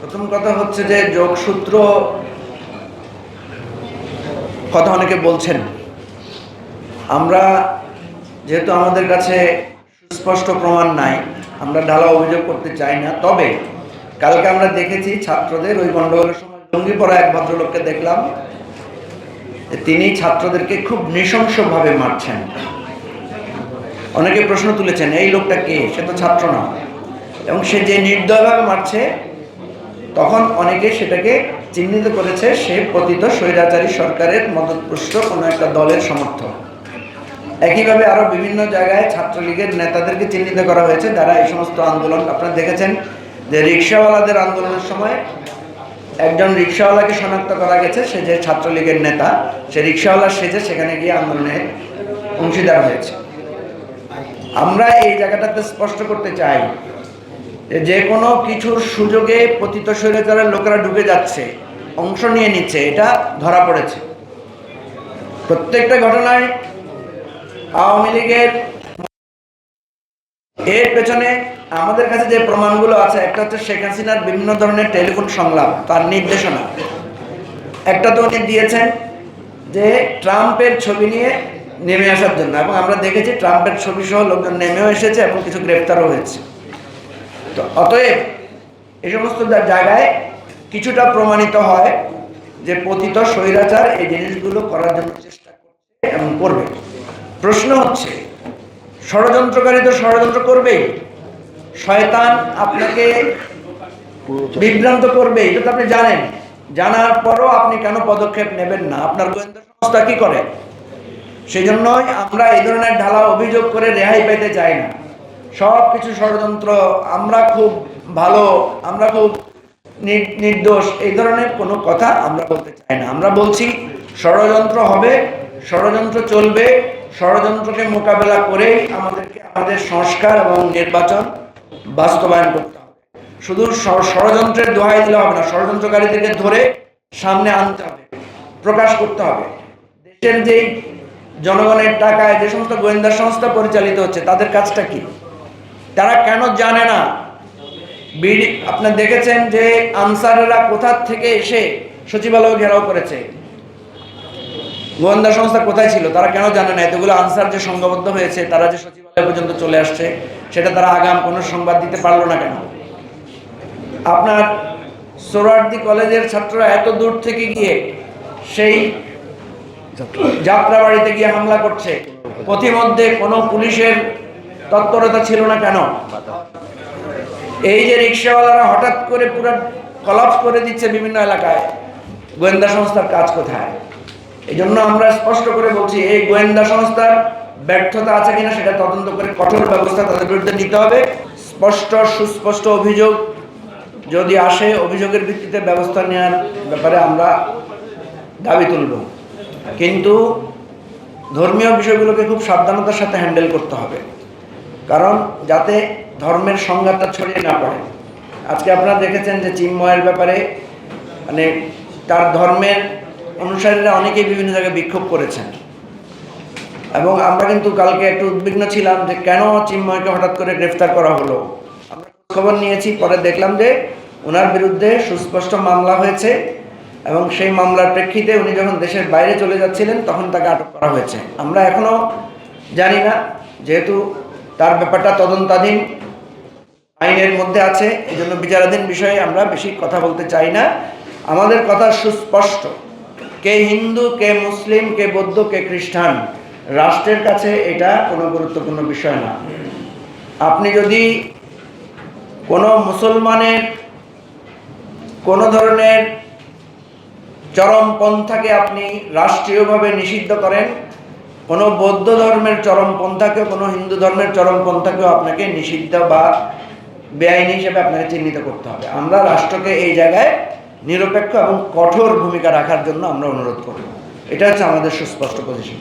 প্রথম কথা হচ্ছে যে যোগসূত্র কথা অনেকে বলছেন। আমরা যেহেতু আমাদের কাছে সুস্পষ্ট প্রমাণ নাই, আমরা ঢালা অভিযোগ করতে চাই না, তবে কালকে আমরা দেখেছি ছাত্রদের ওই গণ্ডগোলের সময় জঙ্গি পরা এক ভদ্রলোককে দেখলাম তিনি ছাত্রদেরকে খুব নৃশংসভাবে মারছেন। অনেকে প্রশ্ন তুলেছেন, এই লোকটা কে? সে তো ছাত্র না। এবং সে যে নির্দয়ভাবে মারছে তখন অনেকে সেটাকে চিহ্নিত করেছে সে পতিত স্বৈরাচারী সরকারের মদতপুষ্ট কোনো একটা দলের সমর্থক। একইভাবে আরও বিভিন্ন জায়গায় ছাত্রলীগের নেতাদেরকে চিহ্নিত করা হয়েছে। যারা এই সমস্ত আন্দোলন, আপনারা দেখেছেন যে রিক্সাওয়ালাদের আন্দোলনের সময় একজন রিক্সাওয়ালাকে শনাক্ত করা গেছে। সে যে ছাত্রলীগের নেতা, সে রিক্সাওয়ালা সেজে সেখানে গিয়ে আন্দোলনের অংশীদার হয়েছে। আমরা এই জায়গাটাতে স্পষ্ট করতে চাই যে কোনো কিছুর সুযোগে পতিত স্বৈরাচারের লোকেরা ঢুকে যাচ্ছে, অংশ নিয়ে নিচ্ছে, এটা ধরা পড়েছে। প্রত্যেকটা ঘটনায় আওয়ামী লীগের এর পেছনে আমাদের কাছে যে প্রমাণগুলো আছে, একটা হচ্ছে শেখ হাসিনার বিভিন্ন ধরনের টেলিফোন সংলাপ, তার নির্দেশনা। একটা তো উনি দিয়েছেন যে ট্রাম্পের ছবি নিয়ে নেমে আসার জন্য, এবং আমরা দেখেছি ট্রাম্পের ছবি সহ লোকজন নেমেও এসেছে এবং কিছু গ্রেপ্তারও হয়েছে। তো অতএব এই সমস্ত জায়গায় কিছুটা প্রমাণিত হয় যে পতিত স্বৈরাচার এই জিনিসগুলো করার জন্য চেষ্টা করছে এবং করবে। প্রশ্ন হচ্ছে, ষড়যন্ত্রকারী তো ষড়যন্ত্র করবেই। শয়তান আপনাকে বিভ্রান্ত করবে, এটা তো আপনি জানেন। জানার পরও আপনি কেন পদক্ষেপ নেবেন না? আপনার গোয়েন্দা সংস্থা কি করে? সেই জন্যই আমরা এই ধরনের ঢালা অভিযোগ করে রেহাই পেতে চাই না। সব কিছু ষড়যন্ত্র, আমরা খুব ভালো, আমরা খুব নির- নির্দোষ, এই ধরনের কোনো কথা আমরা বলতে চাই না। আমরা বলছি ষড়যন্ত্র হবে, ষড়যন্ত্র চলবে, ষড়যন্ত্রকে মোকাবেলা করেই আমাদেরকে আমাদের সংস্কার এবং নির্বাচন বাস্তবায়ন করতে হবে। শুধু ষড়যন্ত্রের দোহাই দিলে হবে না, ষড়যন্ত্রকারীদেরকে ধরে সামনে আনতে হবে, প্রকাশ করতে হবে। দেশের যেই জনগণের টাকায় যে সমস্ত গোয়েন্দা সংস্থা পরিচালিত হচ্ছে, তাদের কাজটা কি? তারা কেন জানে না? বিডি, আপনার দেখেছেন যে আনসারেরা কোথা থেকে এসে সচিবালয় ঘেরাও করেছে? গোয়েন্দা সংস্থা কোথায় ছিল? তারা কেন জানে না? এতগুলো আনসার যে সংঘবদ্ধ হয়েছে, তারা যে সচিবালয় পর্যন্ত চলে আসছে, সেটা তারা আগাম কোনো সংবাদ দিতে পারল না কেন? আপনার সোরারদি কলেজের ছাত্ররা এত দূর থেকে গিয়ে সেই যাত্রাবাড়িতে গিয়ে হামলা করছে। পথিমধ্যে কোনো পুলিশের তৎপরতা ছিল না কেন? এই যে রিক্সাওয়ালারা হঠাৎ করে পুরো কলাপস করে দিচ্ছে বিভিন্ন এলাকায়, গোয়েন্দা সংস্থার কাজ কোথায়? এই জন্য আমরা স্পষ্ট করে বলছি, এই গোয়েন্দা সংস্থার ব্যর্থতা আছে কিনা সেটা তদন্ত করে কঠোর ব্যবস্থা তাদের বিরুদ্ধে নিতে হবে। স্পষ্ট, সুস্পষ্ট অভিযোগ যদি আসে, অভিযোগের ভিত্তিতে ব্যবস্থা নেওয়ার ব্যাপারে আমরা দাবি তুলব। কিন্তু ধর্মীয় বিষয়গুলোকে খুব সাবধানতার সাথে হ্যান্ডেল করতে হবে। কারণ যাতে ধর্মের সংজ্ঞাটা ছড়িয়ে না পড়ে। আজকে আপনারা দেখেছেন যে চিন্ময়ের ব্যাপারে মানে তার ধর্মের অনুসারীরা অনেকেই বিভিন্ন জায়গায় বিক্ষোভ করেছেন। এবং আমরা কিন্তু কালকে একটু উদ্বিগ্ন ছিলাম যে কেন চিন্ময়কে হঠাৎ করে গ্রেফতার করা হলো। আমরা খবর নিয়েছি, পরে দেখলাম যে ওনার বিরুদ্ধে সুস্পষ্ট মামলা হয়েছে এবং সেই মামলার প্রেক্ষিতে উনি যখন দেশের বাইরে চলে যাচ্ছিলেন, তখন তাকে আটক করা হয়েছে। আমরা এখনও জানি না, যেহেতু তার ব্যাপারটা তদন্তাধীন আইনের মধ্যে আছে এই জন্য বিচারাধীন বিষয়ে আমরা বেশি কথা বলতে চাই না। আমাদের কথা সুস্পষ্ট। কে হিন্দু, কে মুসলিম, কে বৌদ্ধ, কে খ্রিস্টান, রাষ্ট্রের কাছে এটা কোনো গুরুত্বপূর্ণ বিষয় না। আপনি যদি কোনো মুসলমানের কোনো ধরনের চরমপন্থাকে আপনি রাষ্ট্রীয়ভাবে নিষিদ্ধ করেন কোনো বৌদ্ধ ধর্মের চরমপন্থাকেও কোনো হিন্দু ধর্মের চরমপন্থাকেও আপনাকে নিষিদ্ধ বা বেআইনি হিসেবে আপনাকে চিহ্নিত করতে হবে। আমরা রাষ্ট্রকে এই জায়গায় নিরপেক্ষ এবং কঠোর ভূমিকা রাখার জন্য আমরা অনুরোধ করব। এটা হচ্ছে আমাদের সুস্পষ্ট পজিশন